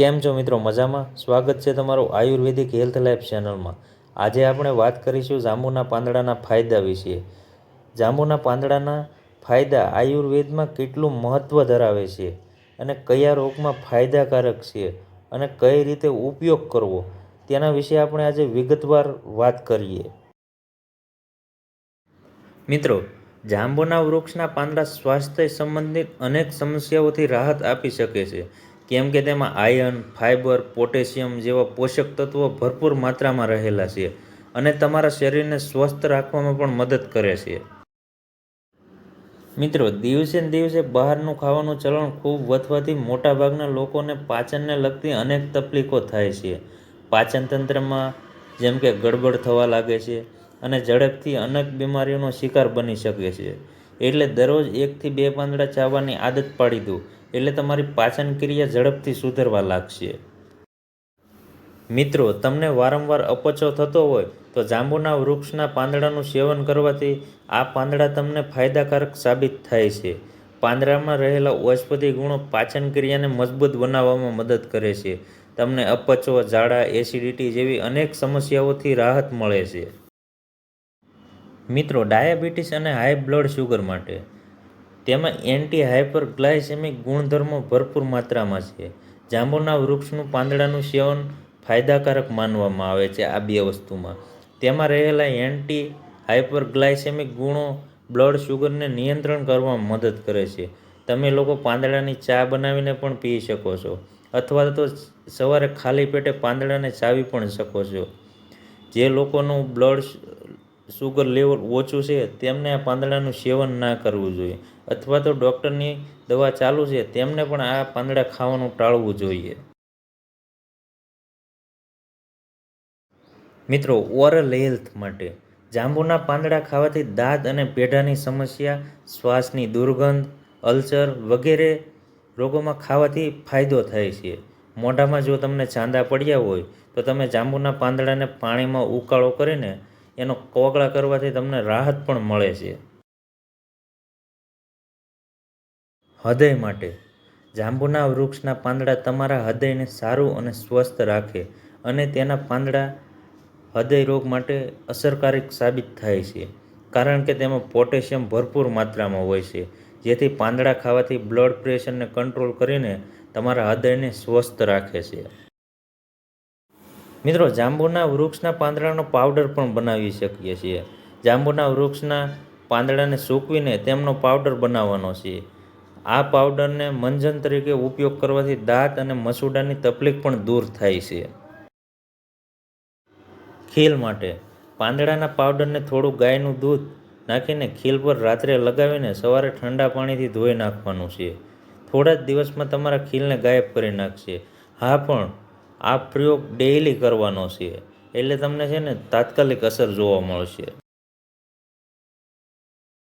કેમ છો મિત્રો? મજામાં? સ્વાગત છે તમારું આયુર્વેદિક હેલ્થ લાઈફ ચેનલમાં. આજે આપણે વાત કરીશું જાંબુના પાંદડાના ફાયદા વિશે. જાંબુના પાંદડાના ફાયદા આયુર્વેદમાં કેટલું મહત્ત્વ ધરાવે છે અને કયા રોગમાં ફાયદાકારક છે અને કઈ રીતે ઉપયોગ કરવો? તેના વિશે આપણે આજે વિગતવાર વાત કરીએ. મિત્રો, જાંબુના વૃક્ષના પાંદડા સ્વાસ્થ્ય સંબંધિત અનેક સમસ્યાઓથી રાહત આપી શકે છે. કેમ કે તેમાં આયર્ન ફાઇબર પોટેશિયમ જેવા પોષક તત્વો ભરપૂર માત્રામાં રહેલા છે અને તમારા શરીરને સ્વસ્થ રાખવામાં પણ મદદ કરે છે. મિત્રો, દિવસે ને દિવસે બહારનું ખાવાનું ચલણ ખૂબ વધવાથી મોટાભાગના લોકોને પાચનને લગતી અનેક તકલીફો થાય છે. પાચન તંત્રમાં જેમ કે ગડબડ થવા લાગે છે અને ઝડપથી અનેક બીમારીઓનો શિકાર બની શકે છે. એટલે દરરોજ એકથી બે પાંદડા ચાવવાની આદત પાડી દો. એટલે તમારી પાચન ક્રિયા ઝડપથી સુધરવા લાગશે. મિત્રો, તમને વારંવાર અપચો થતો હોય તો જાંબુના વૃક્ષના પાંદડાનું સેવન કરવાથી આ પાંદડા તમને ફાયદાકારક સાબિત થાય છે. પાંદડામાં રહેલા ઔષધીય ગુણો પાચન ક્રિયાને મજબૂત બનાવવામાં મદદ કરે છે. તમને અપચો, ઝાડા, એસિડિટી જેવી અનેક સમસ્યાઓથી રાહત મળે છે. મિત્રો, ડાયાબિટીસ અને હાઈ બ્લડ શુગર માટે. તેમાં એન્ટી હાઇપર ગ્લાયસેમિક ગુણધર્મો ભરપૂર માત્રામાં છે. જાંબુના વૃક્ષનું પાંદડાનું સેવન ફાયદાકારક માનવામાં આવે છે આ બે વસ્તુમાં. તેમાં રહેલા એન્ટી હાઇપર ગ્લાયસેમિક ગુણો બ્લડ શુગરને નિયંત્રણ કરવામાં મદદ કરે છે. તમે લોકો પાંદડાની ચા બનાવીને પણ પી શકો છો, અથવા તો સવારે ખાલી પેટે પાંદડાને ચાવી પણ શકો છો. જે લોકોનું બ્લડ શુગર લેવલ ઓછું છે, તેમને પાંદડાનું સેવન ના કરવું જોઈએ. અથવા તો ડૉક્ટરની દવા ચાલુ છે, તેમને પણ આ પાંદડા ખાવાનું ટાળવું જોઈએ. મિત્રો ઓરલ હેલ્થ માટે જાંબુના પાંદડા ખાવાથી દાંત અને પેઢાની સમસ્યા, શ્વાસની દુર્ગંધ, અલ્સર વગેરે રોગોમાં ખાવાથી ફાયદો થાય છે. મોઢામાં જો તમને ચાંદા પડ્યા હોય, તો તમે જાંબુના પાંદડાને પાણીમાં ઉકાળો કરીને એનો કોગળા કરવાથી તમને રાહત પણ મળે છે. હૃદય માટે. જાંબુના વૃક્ષના પાંદડા તમારા હૃદયને સારું અને સ્વસ્થ રાખે અને તેના પાંદડા હૃદય રોગ માટે અસરકારક સાબિત થાય છે. કારણ કે તેમાં પોટેશિયમ ભરપૂર માત્રામાં હોય છે. જેથી પાંદડા ખાવાથી બ્લડ પ્રેશરને કંટ્રોલ કરીને તમારા હૃદયને સ્વસ્થ રાખે છે. મિત્રો, જાંબુના વૃક્ષના પાંદડાનો પાવડર પણ બનાવી શકીએ છીએ. જાંબુના વૃક્ષના પાંદડાને સૂકવીને તેમનો પાવડર બનાવવાનો છે. આ પાવડરને મંજન તરીકે ઉપયોગ કરવાથી દાંત અને મસૂડાની તકલીફ પણ દૂર થાય છે. ખીલ માટે પાંદડાના પાવડરને થોડું ગાયનું દૂધ નાખીને ખીલ પર રાત્રે લગાવીને સવારે ઠંડા પાણીથી ધોઈ નાખવાનું છે. થોડા જ દિવસમાં તમારા ખીલને ગાયબ કરી નાખશે. હા પણ આ પ્રયોગ ડેઈલી કરવાનો છે. એટલે તમને છે ને તાત્કાલિક અસર જોવા મળશે.